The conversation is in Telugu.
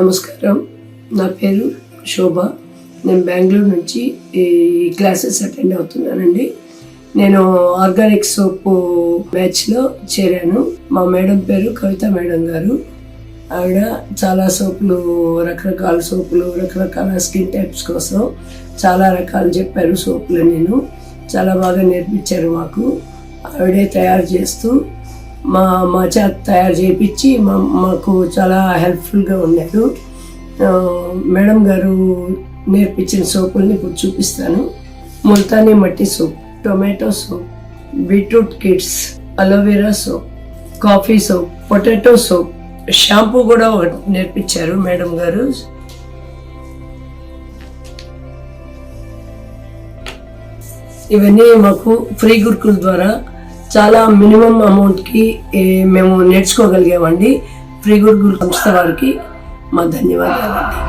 నమస్కారం. నా పేరు శోభ. నేను బెంగళూరు నుంచి ఈ క్లాసెస్ అటెండ్ అవుతున్నానండి. నేను ఆర్గానిక్ సోప్ బ్యాచ్లో చేరాను. మా మేడం పేరు కవిత మేడం గారు. ఆవిడ చాలా సోపులు రకరకాల సోపులు రకరకాల స్కిన్ టైప్స్ కోసం చాలా రకాలు చెప్పారు సోపులు నేను చాలా బాగా నేర్పించారు మాకు. ఆవిడే తయారు చేస్తూ మా మా చేత తయారు చేయించి మా మాకు చాలా హెల్ప్ఫుల్గా ఉన్నారు మేడం గారు నేర్పించిన సోపుల్ని ఇప్పుడు చూపిస్తాను. Multani mitti soap tomato soap beetroot kids aloe vera soap coffee soap potato soap shampoo కూడా నేర్పించారు మేడం గారు. ఇవన్నీ మాకు ఫ్రీ గురుకుల ద్వారా చాలా మినిమం అమౌంట్కి మేము నేర్చుకోగలిగామండి. ఫ్రీ గురుకుల సంస్థ వారికి మా ధన్యవాదాలండి.